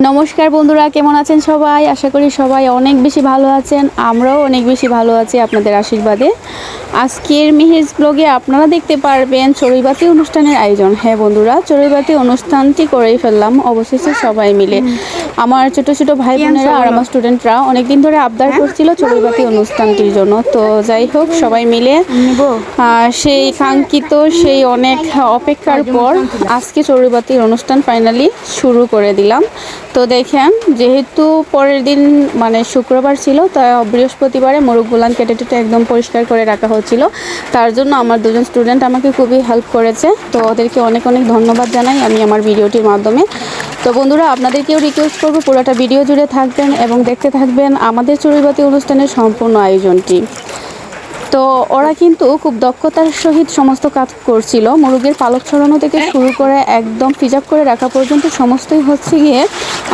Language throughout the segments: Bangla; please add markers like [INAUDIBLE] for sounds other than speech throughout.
নমস্কার বন্ধুরা, কেমন আছেন সবাই? আশা করি সবাই অনেক বেশি ভালো আছেন। আমরাও অনেক বেশি ভালো আছি আপনাদের আশীর্বাদে। আজকের মিহিজ ব্লগে আপনারা দেখতে পারবেন চড়ুইবাতি অনুষ্ঠানের আয়োজন। হ্যাঁ বন্ধুরা, চড়ুইবাতি অনুষ্ঠানটি করেই ফেললাম, অবশেষে সবাই মিলে। আমার ছোট ছোট ভাই বোনেরা আর আমার স্টুডেন্টরা অনেকদিন ধরে আবদার করছিল চড়ুইবাতি অনুষ্ঠানটির জন্য। তো যাই হোক সবাই মিলে সেই কাঙ্ক্ষিত সেই অনেক অপেক্ষার পর আজকে চড়ুইবাতির অনুষ্ঠান ফাইনালি শুরু করে দিলাম। তো দেখেন যেহেতু পরের দিন মানে শুক্রবার ছিল তাই বৃহস্পতিবারে মোরগগুলান কেটে টেটে একদম পরিষ্কার করে রাখা হচ্ছিল। তার জন্য আমার দুজন স্টুডেন্ট আমাকে খুবই হেল্প করেছে। তো ওদেরকে অনেক অনেক ধন্যবাদ জানাই আমি আমার ভিডিওটির মাধ্যমে। তো বন্ধুরা আপনাদেরকেও রিকোয়েস্ট করব। পুরোটা ভিডিও জুড়ে থাকবেন এবং দেখতে থাকবেন আমাদের চড়ুইবাতি অনুষ্ঠানের সম্পূর্ণ আয়োজনটি। তো ওরা কিন্তু খুব দক্ষতার সহিত সমস্ত কাজ করছিল। মুরগির পালক ছড়ানো থেকে শুরু করে একদম ফিজাপ করে রাখা পর্যন্ত সমস্তই হচ্ছে গিয়ে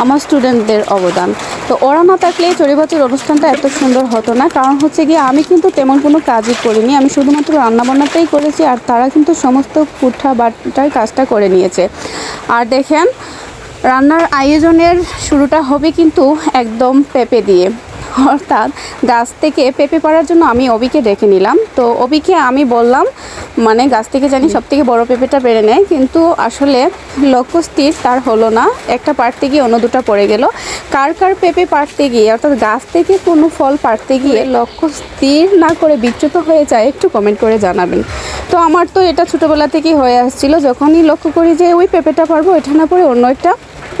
আমার স্টুডেন্টদের অবদান। তো ওরা না থাকলে চড়িবাতির অনুষ্ঠানটা এত সুন্দর হতো না। কারণ হচ্ছে গিয়ে আমি কিন্তু তেমন কোনো কাজই করিনি। আমি শুধুমাত্র রান্নাবান্নাটাই করেছি আর তারা কিন্তু সমস্ত পুঠা বাটার কাজটা করে নিয়েছে। আর দেখেন রান্নার আয়োজনের শুরুটা হবে কিন্তু একদম পেঁপে দিয়ে। অর্থাৎ গাছ থেকে পেঁপে পাড়ার জন্য আমি অবিকে ডেকে নিলাম। তো অবিকে আমি বললাম মানে গাছ থেকে জানি সব থেকে বড়ো পেঁপেটা পেরে নেয় কিন্তু আসলে লক্ষ্য স্থির তার হলো না। একটা পাড়তে গিয়ে অন্য দুটো পড়ে গেল। কার কার পেঁপে পাড়তে গিয়ে অর্থাৎ গাছ থেকে কোনো ফল পাড়তে গিয়ে লক্ষ্য স্থির না করে বিচ্যুত হয়ে যায় একটু কমেন্ট করে জানাবেন। তো আমার তো এটা ছোটোবেলা থেকেই হয়ে আসছিল। যখনই লক্ষ্য করি যে ওই পেঁপেটা পারব এটা না পড়ে অন্য একটা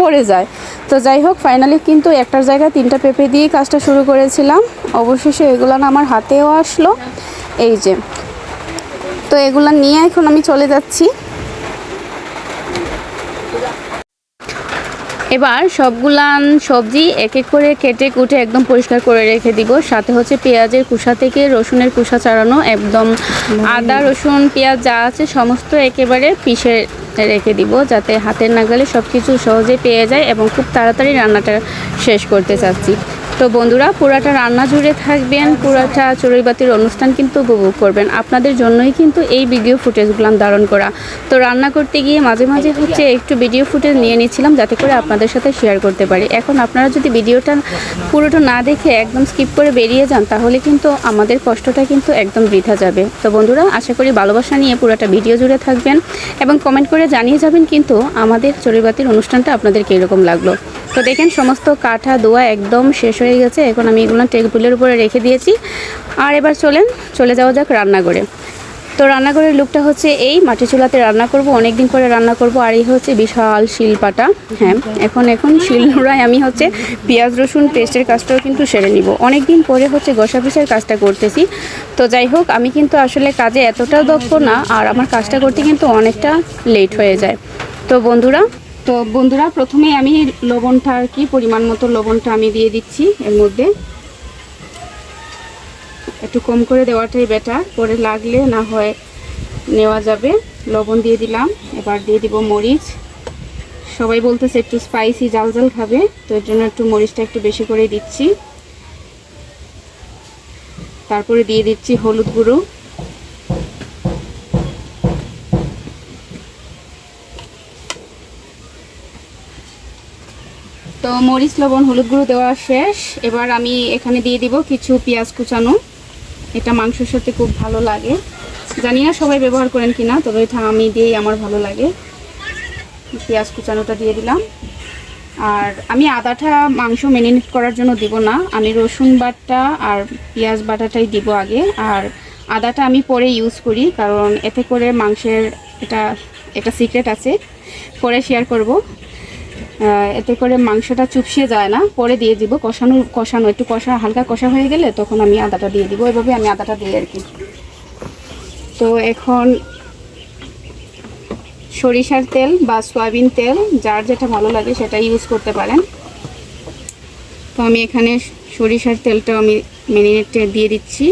পড়ে যায়। তো যাই হোক ফাইনালি কিন্তু একটার জায়গায় তিনটা পেঁপে দিয়ে কাজটা শুরু করেছিলাম। অবশেষে এগুলো না আমার হাতেও আসলো। এই যে। তো এগুলো নিয়ে এখন আমি চলে যাচ্ছি। এবার সবগুলান সবজি এক এক করে কেটে কুটে একদম পরিষ্কার করে রেখে দিব। সাথে হচ্ছে পেঁয়াজের কুসা থেকে রসুনের কুসা চাড়ানো একদম আদা রসুন পেঁয়াজ যা আছে সমস্ত একেবারে পিষে রেখে দিব যাতে হাতের নাগালে সব কিছু সহজে পেয়ে যায় এবং খুব তাড়াতাড়ি রান্নাটা শেষ করতে চাচ্ছি। তো বন্ধুরা, পুরাটা রান্না জুড়ে থাকবেন, পুরাটা চড়ুইবাতির অনুষ্ঠান কিন্তু উপভোগ করবেন। আপনাদের জন্যই কিন্তু এই ভিডিও ফুটেজগুলো ধারণ করা। তো রান্না করতে গিয়ে মাঝে মাঝে হচ্ছে একটু ভিডিও ফুটেজ নিয়ে নিচ্ছিলাম, যাতে করে আপনাদের সাথে শেয়ার করতে পারি। এখন আপনারা যদি ভিডিওটা পুরোটা না দেখে একদম স্কিপ করে বেরিয়ে যান, তাহলে কিন্তু আমাদের কষ্টটা কিন্তু একদম বৃথা যাবে। তো বন্ধুরা, আশা করি ভালোবাসা নিয়ে পুরোটা ভিডিও জুড়ে থাকবেন এবং কমেন্ট করে জানিয়ে যাবেন কিন্তু আমাদের চড়ুইবাতির অনুষ্ঠানটা আপনাদের কীরকম লাগল। তো দেখেন, সমস্ত কাঠা দোয়া একদম শেষ হয়ে গেছে। এখন আমি এগুলো টেবিলের উপরে রেখে দিয়েছি। আর এবার চলেন, চলে যাওয়া যাক রান্নাঘরে। তো রান্নাঘরের লুকটা হচ্ছে এই মাটি চুলাতে রান্না করব অনেক দিন পরে রান্না করব, আর এই হচ্ছে বিশাল শিলপাটা হ্যাঁ এখন এখন শিলনোড়ায় আমি হচ্ছে পেঁয়াজ, রসুন পেস্টের কাজটাও কিন্তু সেরে নিব। অনেক দিন পরে হচ্ছে গোসা পিসের কাজটা করতেছি। তো যাই হোক, আমি কিন্তু আসলে কাজে এতটা দক্ষ না, আর আমার কাজটা করতে কিন্তু অনেকটা লেট হয়ে যায়। তো বন্ধুরা তো বন্ধুরা, প্রথমে আমি লবণটা আর কি, পরিমাণ মতো লবণটা আমি দিয়ে দিচ্ছি এর মধ্যে। একটু কম করে দেওয়াটাই বেটার পরে লাগলে না হয় নেওয়া যাবে। লবণ দিয়ে দিলাম, এবার দিয়ে দিব মরিচ। সবাই বলতেছে একটু স্পাইসি জাল জাল খাবে, তো এর জন্য একটু মরিচটা একটু বেশি করে দিচ্ছি। তারপরে দিয়ে দিচ্ছি হলুদ গুঁড়ো। তো মরিচ, লবণ, হলুদ গুঁড়ো দেওয়া শেষ। এবার আমি এখানে দিয়ে দিব কিছু পেঁয়াজ কুচানো। এটা মাংসের সাথে খুব ভালো লাগে। জানি না সবাই ব্যবহার করেন কিনা, তবে এটা আমি দিয়েই আমার ভালো লাগে। পেঁয়াজ কুচানোটা দিয়ে দিলাম। আর আমি আদাটা মাংস ম্যারিনেট করার জন্য দিব না। আমি রসুন বাটা আর পেঁয়াজ বাটাটাই দিব আগে। আর আদাটা আমি পরে ইউজ করি, কারণ এতে করে মাংসের এটা একটা সিক্রেট আছে। পরে শেয়ার করব। এতে করে মাংসটা চুপসিয়ে যায় না। পরে দিয়ে দিব কষানো কষানো, একটু কষা, হালকা কষা হয়ে গেলে তখন আমি আদাটা দিয়ে দিব। এভাবে আমি আদাটা দিই আর কি। তো এখন সরিষার তেল বা সয়াবিন তেল, যার যেটা ভালো লাগে সেটা ইউজ করতে পারেন। তো আমি এখানে সরিষার তেলটা আমি মেরিনেটে দিয়ে দিচ্ছি।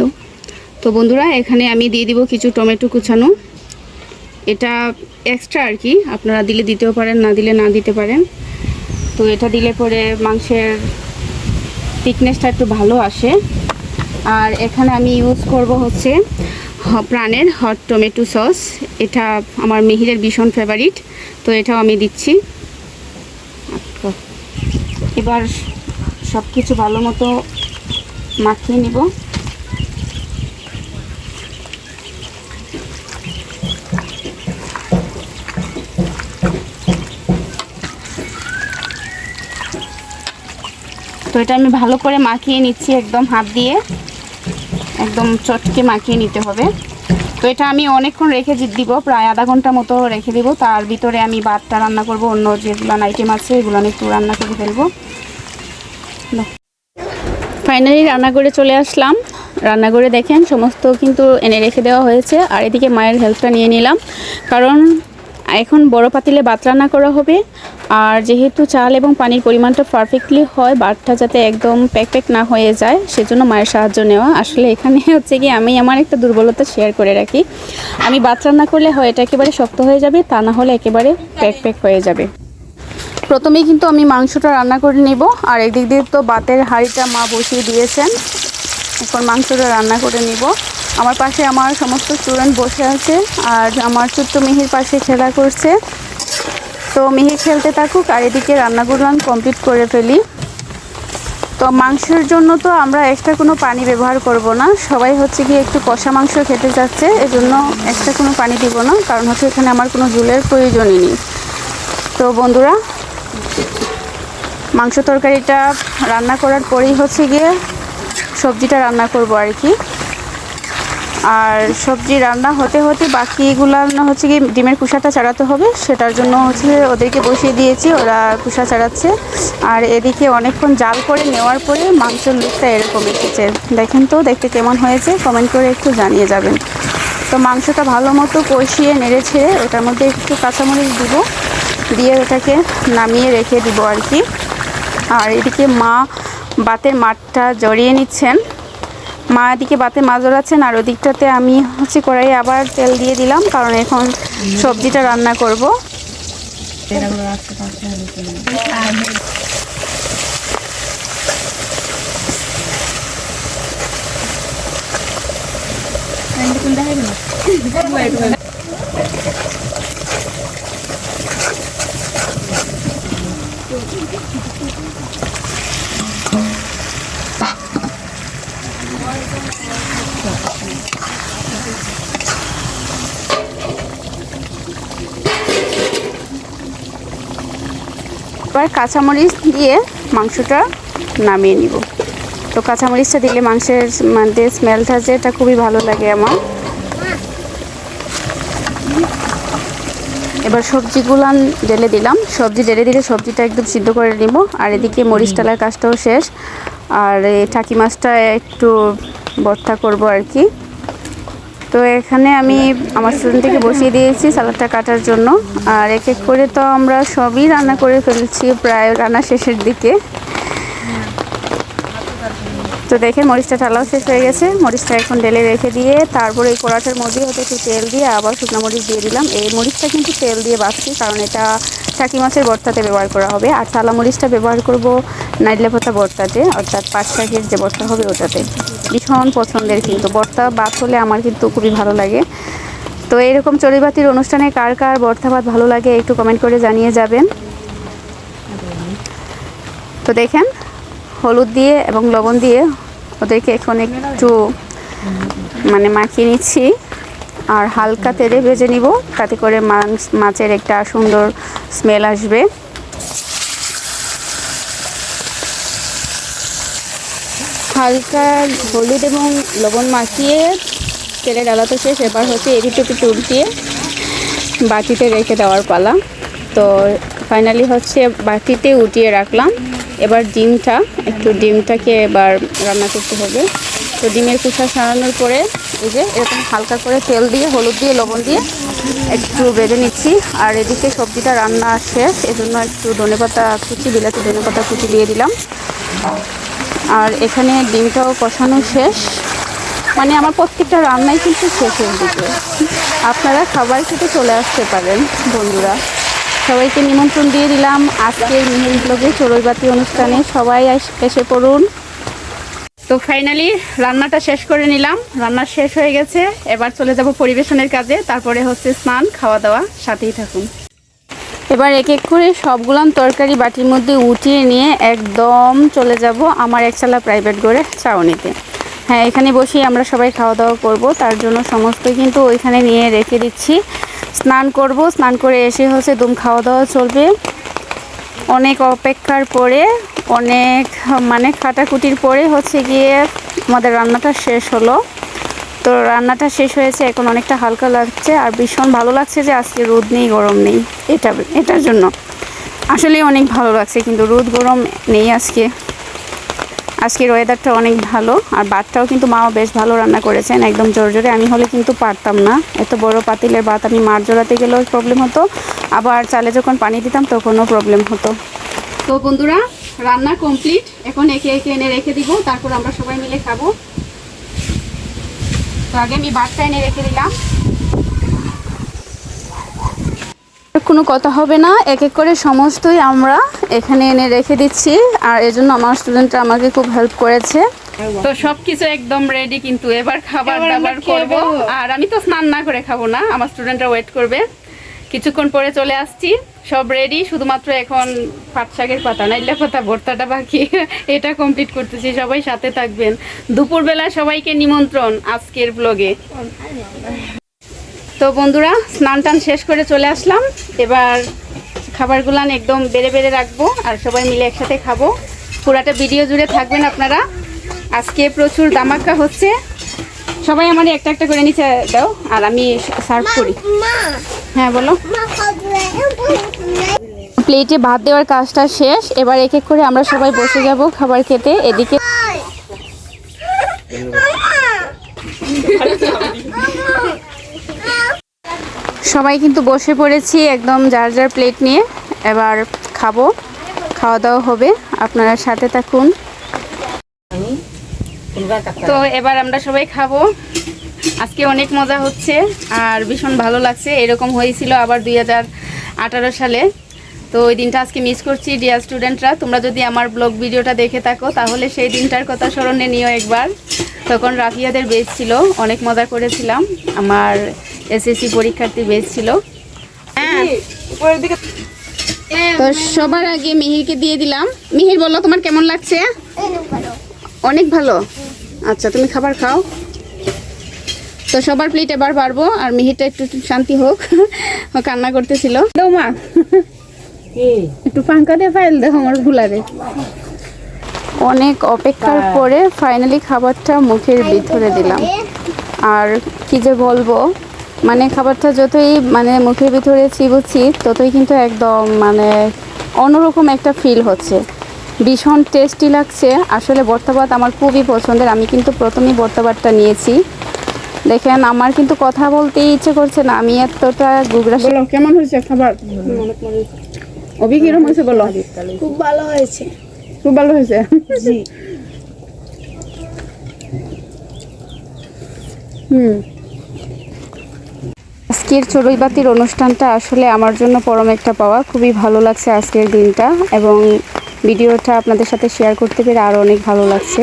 নো। তো বন্ধুরা, এখানে আমি দিয়ে দিব কিছু টমেটো কুচানো। এটা এক্সট্রা আর কি, আপনারা দিলে দিতেও পারেন, না দিলে না দিতে পারেন। তো এটা দিলে পরে মাংসের থিকনেসটা একটু ভালো আসে। আর এখানে আমি ইউজ করব হচ্ছে প্রাণের হট টমেটো সস এটা আমার মিহিরের ভীষণ ফেভারিট তো এটাও আমি দিচ্ছি। এবার সব কিছু ভালো মতো মাখিয়ে নিব। এটা আমি ভালো করে মাখিয়ে নিচ্ছি একদম হাত দিয়ে। একদম চটকে মাখিয়ে নিতে হবে। তো এটা আমি অনেকক্ষণ রেখে দিব, প্রায় আধা ঘণ্টা মতো রেখে দিব। তার ভিতরে আমি ভাতটা রান্না করব, অন্য যেগুলো আইটেম আছে, এগুলো আমি একটু রান্না করে ফেলব। ফাইনালি রান্না করে চলে আসলাম। রান্না করে দেখেন, সমস্ত কিন্তু এনে রেখে দেওয়া হয়েছে। আর এদিকে মায়ের হেল্পটা নিয়ে নিলাম। কারণ এখন বড় পাতিলে ভাত রান্না করা হবে। আর যেহেতু চাল এবং পানির পরিমাণটা পারফেক্টলি হয়, ভাতটা যাতে একদম প্যাক প্যাক না হয়ে যায়, সেজন্য মায়ের সাহায্য নেওয়া। আসলে এখানে [LAUGHS] হচ্ছে কি আমি আমার একটা দুর্বলতা শেয়ার করে রাখি। আমি ভাত রান্না করলে হয় এটা একেবারে শক্ত হয়ে যাবে, তা না হলে একেবারে প্যাক প্যাক হয়ে যাবে। প্রথমেই কিন্তু আমি মাংসটা রান্না করে নেব, আর এদিক দিয়ে তো বাতের হাঁড়িটা মা বসিয়ে দিয়েছেন। এখন মাংসটা রান্না করে নিব। আমার পাশে আমার সমস্ত স্টুডেন্ট বসে আছে আর আমার ছোট্ট মিহির পাশে খেলা করছে। তো মিহির খেলতে থাকুক আর এদিকে রান্নাগুলো আমি কমপ্লিট করে ফেলি। তো মাংসের জন্য তো আমরা এক্সট্রা কোনো পানি ব্যবহার করব না। সবাই হচ্ছে কি একটু কষা মাংস খেতে চাচ্ছে, এজন্য এক্সট্রা কোনো পানি দিব না, কারণ হচ্ছে এখানে আমার কোনো জুলের প্রয়োজনই নেই। তো বন্ধুরা, মাংস তরকারিটা রান্না করার পরেই হচ্ছে গিয়ে সবজিটা রান্না করব আর কি। আর সবজি রান্না হতে হতে বাকিগুলো হচ্ছে কি ডিমের কুসাটা চাড়াতে হবে, সেটার জন্য হচ্ছে ওদেরকে বসিয়ে দিয়েছি, ওরা কুসা চাড়াচ্ছে। আর এদিকে অনেকক্ষণ জাল করে নেওয়ার পরে মাংসের লুকটা এরকম এসেছে। দেখেন তো, দেখতে কেমন হয়েছে কমেন্ট করে একটু জানিয়ে যাবেন। তো মাংসটা ভালো মতো কষিয়ে নেড়ে ছেড়ে ওটার মধ্যে একটু কাঁচামরিচ দিব, দিয়ে ওটাকে নামিয়ে রেখে দিব আর কি। আর এদিকে মা বাতের মাঠটা জড়িয়ে নিচ্ছেন। মা এদিকে বাতে মাছ জড়াচ্ছেন আর ওদিকটাতে আমি হচ্ছে কড়াই আবার তেল দিয়ে দিলাম, কারণ এখন সবজিটা রান্না করব। এবার কাঁচামরিচ দিয়ে মাংসটা নামিয়ে নিব। তো কাঁচামরিচটা দিলে মাংসের মধ্যে স্মেলটা যে এটা খুবই ভালো লাগে আমার। এবার সবজিগুলো ঢেলে দিলাম। সবজি ঢেলে দিলে সবজিটা একদম সিদ্ধ করে নিব। আর এদিকে মরিচ টালার কাজটাও শেষ। আর এই টাকি মাছটা একটু ভর্তা করব আর কি। তো এখানে আমি আমার স্টুডেন্টকে বসিয়ে দিয়েছি সালাদটা কাটার জন্য। আর এক এক করে তো আমরা সবই রান্না করে ফেলছি প্রায় রান্না শেষের দিকে। তো দেখেন, মরিচটা ঠালাও শেষ হয়ে গেছে। মরিচটা এখন ঢেলে রেখে দিয়ে তারপরে এই কড়াটার মধ্যে হতে একটু তেল দিয়ে আবার শুকনো মরিচ দিয়ে দিলাম। এই মরিচটা কিন্তু তেল দিয়ে বাছছি কারণ এটা টাকি মাছের ভর্তাতে ব্যবহার করা হবে আর চালা মরিচটা ব্যবহার করব নাইডলে পাতা ভর্তাতে অর্থাৎ পাঁচ শাকের যে ভর্তা হবে ওটাতে। ভীষণ পছন্দের কিন্তু ভর্তা ভাত হলে আমার কিন্তু খুবই ভালো লাগে। তো এরকম চড়িবাতির অনুষ্ঠানে কার কার ভর্তা ভাত ভালো লাগে একটু কমেন্ট করে জানিয়ে যাবেন। তো দেখেন, হলুদ দিয়ে এবং লবণ দিয়ে ওদেরকে এখন একটু মানে মাখিয়ে নিচ্ছি। আর হালকা তেলে ভেজে নিব। তাতে করে মাছের একটা সুন্দর স্মেল আসবে। হালকা হলুদ এবং লবণ মাখিয়ে তেলে ডালাতে শেষ, এবার হচ্ছে এদিকে একটু উল্টিয়ে বাটিতে রেখে দেওয়ার পালা। তো ফাইনালি হচ্ছে বাটিতে উঠিয়ে রাখলাম। এবার ডিমটা, একটু ডিমটাকে এবার রান্না করতে হবে। তো ডিমের কুসা সারানোর পরে এই যে এরকম হালকা করে তেল দিয়ে, হলুদ দিয়ে, লবণ দিয়ে একটু বেঁধে নিচ্ছি। আর এদিকে সবজিটা রান্না শেষ এজন্য একটু ধনেপাতা কুচি, বিলাতি ধনেপাতা কুচি দিয়ে দিলাম। আর এখানে ডিমটাও কষানো শেষ। মানে আমার প্রত্যেকটা রান্নাই কিন্তু শেষের দিকে। আপনারা খাবার খেতে চলে আসতে পারেন, বন্ধুরা। সবাইকে নিমন্ত্রণ দিয়ে দিলাম। আজকের মিহির ব্লগে চড়ুইবাতি অনুষ্ঠানে সবাই এসে পড়ুন। তো ফাইনালি রান্নাটা শেষ করে নিলাম। রান্না শেষ হয়ে গেছে। এবার চলে যাব পরিবেশনের কাজে। তারপরে হচ্ছে স্নান খাওয়া দাওয়া সাথেই থাকুন। এবার এক এক করে সবগুলান তরকারি বাটির মধ্যে উঠিয়ে নিয়ে একদম চলে যাব আমার একচালা প্রাইভেট করে চাউনিতে হ্যাঁ এখানে বসেই আমরা সবাই খাওয়া দাওয়া করব। তার জন্য সমস্ত কিন্তু ওইখানে নিয়ে রেখে দিচ্ছি। স্নান করব। স্নান করে এসে হচ্ছে দুম খাওয়া দাওয়া চলবে। অনেক অপেক্ষার পরে, অনেক মানে খাটাকুটির পরে হচ্ছে গিয়ে আমাদের রান্নাটা শেষ হলো। তো রান্নাটা শেষ হয়েছে, এখন অনেকটা হালকা লাগছে আর ভীষণ ভালো লাগছে যে আজকে রোদ নেই, গরম নেই। এটা, এটার জন্য। আসলে অনেক ভালো লাগছে, কিন্তু রোদ গরম নেই আজকে। আজকের ওয়েদারটা অনেক ভালো, আর ভাতটাও কিন্তু মাও বেশ ভালো রান্না করেছেন, একদম জোর জোরে আমি হলে কিন্তু পারতাম না। এত বড় পাতিলের ভাত আমি মার জোড়াতে গেলেও প্রবলেম হতো। আবার চালে যখন পানি দিতাম তখনও প্রবলেম হতো। তো বন্ধুরা, রান্না কমপ্লিট এখন একে একে এনে রেখে দিব, তারপর আমরা সবাই মিলে খাব। তো আগে আমি ভাতটা এনে রেখে দিলাম। কোনো কথা হবে না। এক এক করে সমস্তই আমরা এখানে এনে রেখে দিচ্ছি। আর এজন্য আমার স্টুডেন্টরা আমাকে খুব হেল্প করেছে। তো সবকিছু একদম রেডি কিন্তু এবার খাবার দাবার করব। আর আমি তো স্নান না করে খাব না আমার স্টুডেন্টরা ওয়েট করবে। কিছুক্ষণ পরে চলে আসছি। সব রেডি শুধুমাত্র এখন পাট শাকের পাতা নাইলে পাতা ভর্তাটা বাকি। [LAUGHS] এটা কমপ্লিট করতেছি সবাই সাথে থাকবেন। দুপুরবেলা সবাইকে নিমন্ত্রণ আজকের ব্লগে তো বন্ধুরা স্নান টান শেষ করে চলে আসলাম। এবার খাবারগুলান একদম বেড়ে বেড়ে রাখব আর সবাই মিলে একসাথে খাব। পুরাটা ভিডিও জুড়ে থাকবেন আপনারা। আজকে প্রচুর দামাক্কা হচ্ছে। সবাই আমার একটা একটা করে নিচে দাও আর আমি সার্ভ করি। হ্যাঁ বলো। প্লেটে ভাত দেওয়ার কাজটা শেষ। এবার এক এক করে আমরা সবাই বসে যাব খাবার খেতে। এদিকে সবাই কিন্তু বসে পড়েছি একদম যার যার প্লেট নিয়ে। এবার খাব খাওয়া দাওয়া হবে, আপনারা সাথে থাকুন। তো এবার আমরা সবাই খাব। আজকে অনেক মজা হচ্ছে আর ভীষণ ভালো লাগছে। এরকম হয়েছিল আবার দুই হাজার আঠারো সালে। তো ওই দিনটা আজকে মিস করছি ডিয়ার স্টুডেন্টরা তোমরা যদি আমার ব্লগ ভিডিওটা দেখে থাকো, তাহলে সেই দিনটার কথা স্মরণে নিও একবার। তখন রাফিয়াদের বেচ ছিল, অনেক মজা করেছিলাম। আমার এসএসসি পরীক্ষার্থী বেচ ছিল। হ্যাঁ। তো সবার আগে মিহিরকে দিয়ে দিলাম। মিহির বলো তোমার কেমন লাগছে? অনেক ভালো। আচ্ছা তুমি খাবার খাও। তো সবার প্লেট এবার পারব আর মিহিরটা একটু একটু শান্তি হোক। কান্না করতেছিল। মা। একটু পাঙ্কা দিয়ে ফাইল দেখো আমার ভুলারে অনেক অপেক্ষার পরে ফাইনালি খাবারটা মুখের ভিতরে দিলাম। আর কি যে বলব মানে খাবারটা যতই মানে মুখের ভিতরে চিবুচ্ছি ততই কিন্তু একদম মানে অন্যরকম একটা ফিল হচ্ছে। ভীষণ টেস্টি লাগছে। আসলে ভর্তাভাত আমার খুবই পছন্দের। আমি কিন্তু প্রথমেই ভর্তাভাতটা নিয়েছি। দেখেন আমার কিন্তু কথা বলতে ইচ্ছে করছে না। আমি এতটা গুগরা বলো কেমন হয়েছে খাবার? অভি কিরম হয়েছে বলো? খুব ভালো হয়েছে। খুব ভালো হয়েছে? হুম। আজকের চড়ুইবাতির অনুষ্ঠানটা আসলে আমার জন্য পরম একটা পাওয়া। খুবই ভালো লাগছে আজকের দিনটা এবং ভিডিওটা আপনাদের সাথে শেয়ার করতে পেরে আরও অনেক ভালো লাগছে।